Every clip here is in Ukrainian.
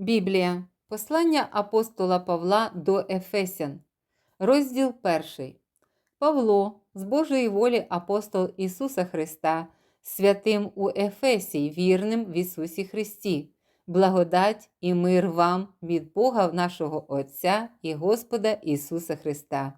Біблія. Послання апостола Павла до Ефесян. Розділ 1. Павло, з Божої волі апостол Ісуса Христа, святим у Ефесі, вірним в Ісусі Христі, благодать і мир вам від Бога нашого Отця і Господа Ісуса Христа.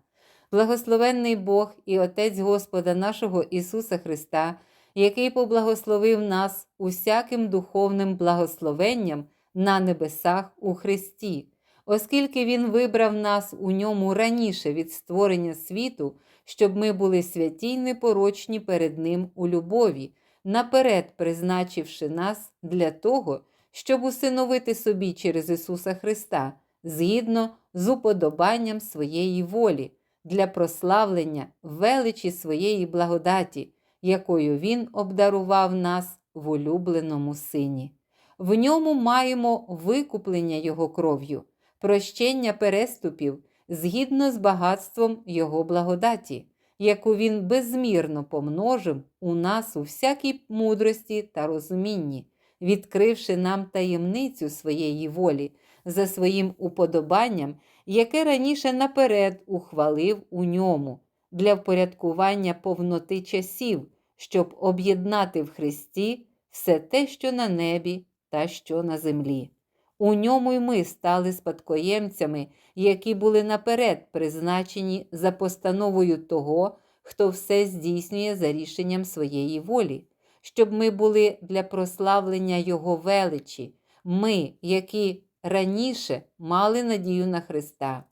Благословенний Бог і Отець Господа нашого Ісуса Христа, який поблагословив нас усяким духовним благословенням на небесах у Христі, оскільки Він вибрав нас у ньому раніше від створення світу, щоб ми були святі й непорочні перед Ним у любові, наперед призначивши нас для того, щоб усиновити собі через Ісуса Христа, згідно з уподобанням своєї волі, для прославлення величі своєї благодаті, якою Він обдарував нас в улюбленому Сині. В ньому маємо викуплення Його кров'ю, прощення переступів згідно з багатством Його благодаті, яку Він безмірно помножив у нас у всякій мудрості та розумінні, відкривши нам таємницю своєї волі за своїм уподобанням, яке раніше наперед ухвалив у ньому для впорядкування повноти часів, щоб об'єднати в Христі все те, що на небі та що на землі. У ньому й ми стали спадкоємцями, які були наперед призначені за постановою того, хто все здійснює за рішенням своєї волі, щоб ми були для прославлення Його величі, ми, які раніше мали надію на Христа.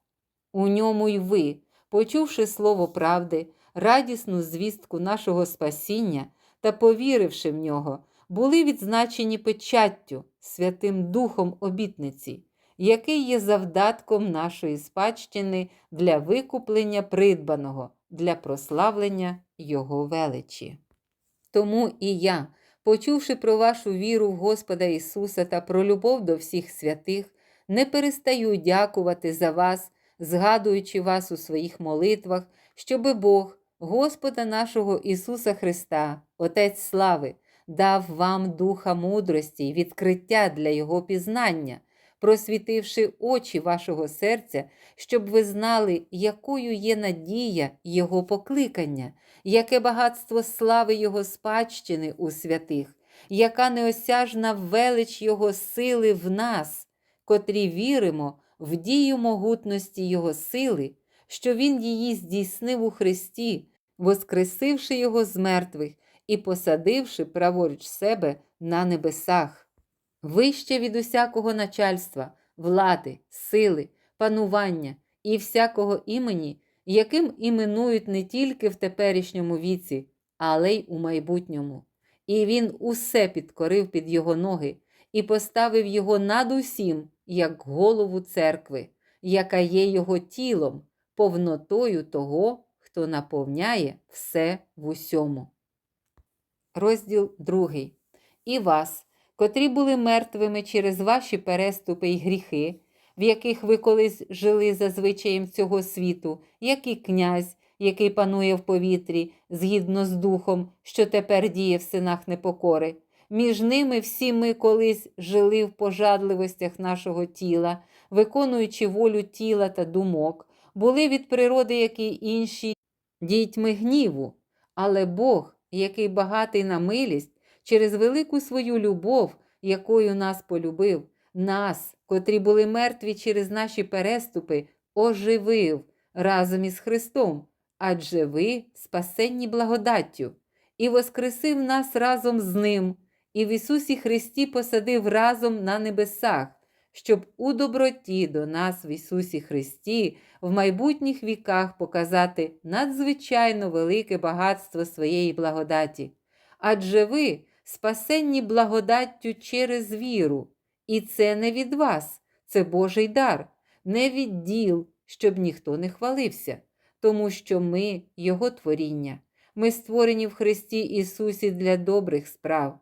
У ньому й ви, почувши слово правди, радісну звістку нашого спасіння та повіривши в нього, були відзначені печаттю Святим Духом обітниці, який є завдатком нашої спадщини для викуплення придбаного, для прославлення Його величі. Тому і я, почувши про вашу віру в Господа Ісуса та про любов до всіх святих, не перестаю дякувати за вас, згадуючи вас у своїх молитвах, щоби Бог, Господа нашого Ісуса Христа, Отець слави, дав вам духа мудрості й відкриття для Його пізнання, просвітивши очі вашого серця, щоб ви знали, якою є надія Його покликання, яке багатство слави Його спадщини у святих, яка неосяжна велич Його сили в нас, котрі віримо в дію могутності Його сили, що Він її здійснив у Христі, воскресивши Його з мертвих і посадивши праворуч себе на небесах, вище від усякого начальства, влади, сили, панування і всякого імені, яким іменують не тільки в теперішньому віці, але й у майбутньому. І він усе підкорив під його ноги і поставив його над усім, як голову церкви, яка є його тілом, повнотою того, хто наповняє все в усьому. Розділ 2. І вас, котрі були мертвими через ваші переступи й гріхи, в яких ви колись жили за звичаєм цього світу, як і князь, який панує в повітрі, згідно з духом, що тепер діє в синах непокори. Між ними всі ми колись жили в пожадливостях нашого тіла, виконуючи волю тіла та думок, були від природи, як і інші, дітьми гніву, але Бог який багатий на милість, через велику свою любов, якою нас полюбив, нас, котрі були мертві через наші переступи, оживив разом із Христом, адже ви спасенні благодаттю, і воскресив нас разом з Ним, і в Ісусі Христі посадив разом на небесах. Щоб у доброті до нас в Ісусі Христі в майбутніх віках показати надзвичайно велике багатство своєї благодаті. Адже ви спасенні благодаттю через віру, і це не від вас, це Божий дар, не від діл, щоб ніхто не хвалився, тому що ми Його творіння, ми створені в Христі Ісусі для добрих справ,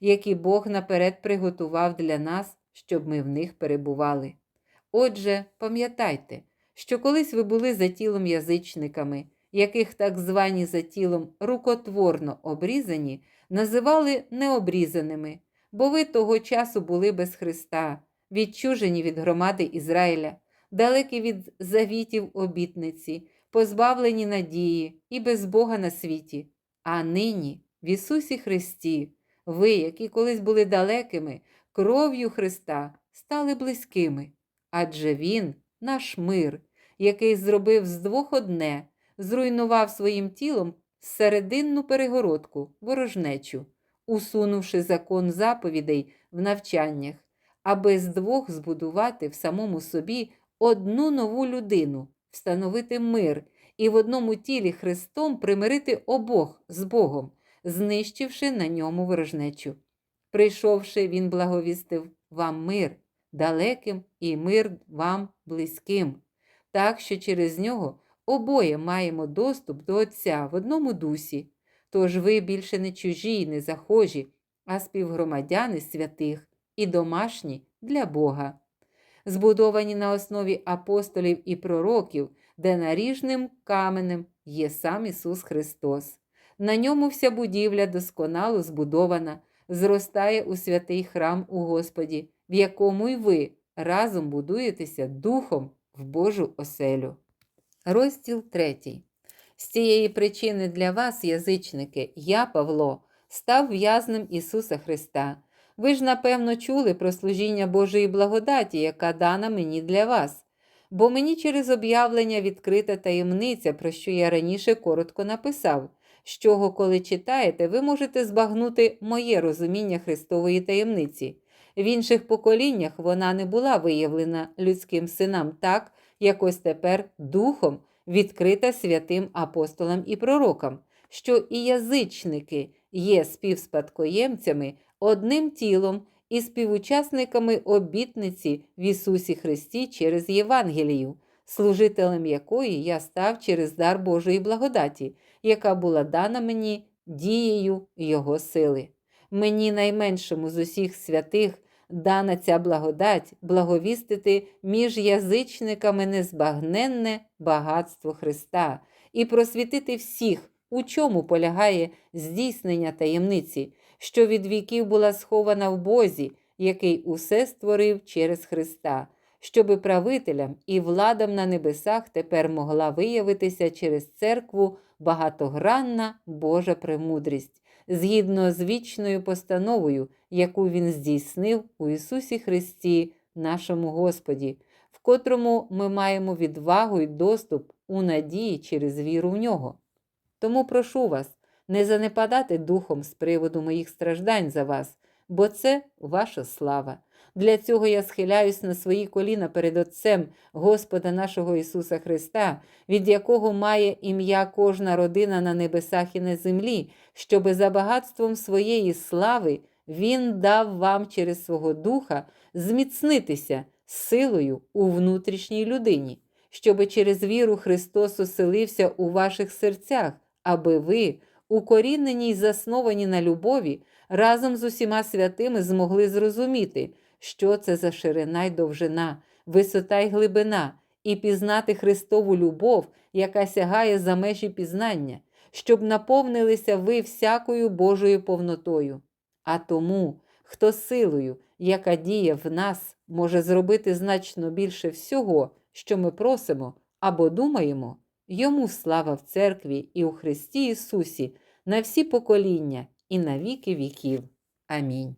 які Бог наперед приготував для нас, щоб ми в них перебували. Отже, пам'ятайте, що колись ви були за тілом язичниками, яких так звані за тілом рукотворно обрізані, називали необрізаними, бо ви того часу були без Христа, відчужені від громади Ізраїля, далекі від завітів обітниці, позбавлені надії і без Бога на світі. А нині, в Ісусі Христі, ви, які колись були далекими, кров'ю Христа стали близькими, адже Він наш мир, який зробив з двох одне, зруйнував своїм тілом серединну перегородку, ворожнечу, усунувши закон заповідей в навчаннях, аби з двох збудувати в самому собі одну нову людину, встановити мир і в одному тілі Христом примирити обох з Богом, знищивши на ньому ворожнечу. Прийшовши, Він благовістив вам мир далеким і мир вам близьким, так що через нього обоє маємо доступ до Отця в одному дусі. Тож ви більше не чужі й не захожі, а співгромадяни святих і домашні для Бога. Збудовані на основі апостолів і пророків, де наріжним каменем є сам Ісус Христос. На ньому вся будівля досконало збудована, зростає у святий храм у Господі, в якому й ви разом будуєтеся духом в Божу оселю. Розділ 3. З цієї причини для вас, язичники, я, Павло, став в'язнем Ісуса Христа. Ви ж, напевно, чули про служіння Божої благодаті, яка дана мені для вас. Бо мені через об'явлення відкрита таємниця, про що я раніше коротко написав, з чого, коли читаєте, ви можете збагнути моє розуміння Христової таємниці. В інших поколіннях вона не була виявлена людським синам так, як ось тепер духом відкрита святим апостолам і пророкам, що і язичники є співспадкоємцями одним тілом і співучасниками обітниці в Ісусі Христі через Євангелію, служителем якої я став через дар Божої благодаті, яка була дана мені дією Його сили. Мені, найменшому з усіх святих, дана ця благодать благовістити між язичниками незбагненне багатство Христа і просвітити всіх, у чому полягає здійснення таємниці, що від віків була схована в Бозі, який усе створив через Христа, щоби правителям і владам на небесах тепер могла виявитися через церкву багатогранна Божа премудрість, згідно з вічною постановою, яку Він здійснив у Ісусі Христі, нашому Господі, в котрому ми маємо відвагу й доступ у надії через віру в нього. Тому прошу вас не занепадати духом з приводу моїх страждань за вас, бо це ваша слава. Для цього я схиляюсь на свої коліна перед Отцем Господа нашого Ісуса Христа, від якого має ім'я кожна родина на небесах і на землі, щоби за багатством своєї слави Він дав вам через свого Духа зміцнитися силою у внутрішній людині, щоби через віру Христос оселився у ваших серцях, аби ви, укорінені й засновані на любові, разом з усіма святими змогли зрозуміти, що це за ширина й довжина, висота й глибина, і пізнати Христову любов, яка сягає за межі пізнання, щоб наповнилися ви всякою Божою повнотою. А тому, хто силою, яка діє в нас, може зробити значно більше всього, що ми просимо або думаємо, йому слава в церкві і у Христі Ісусі на всі покоління і на віки віків. Амінь.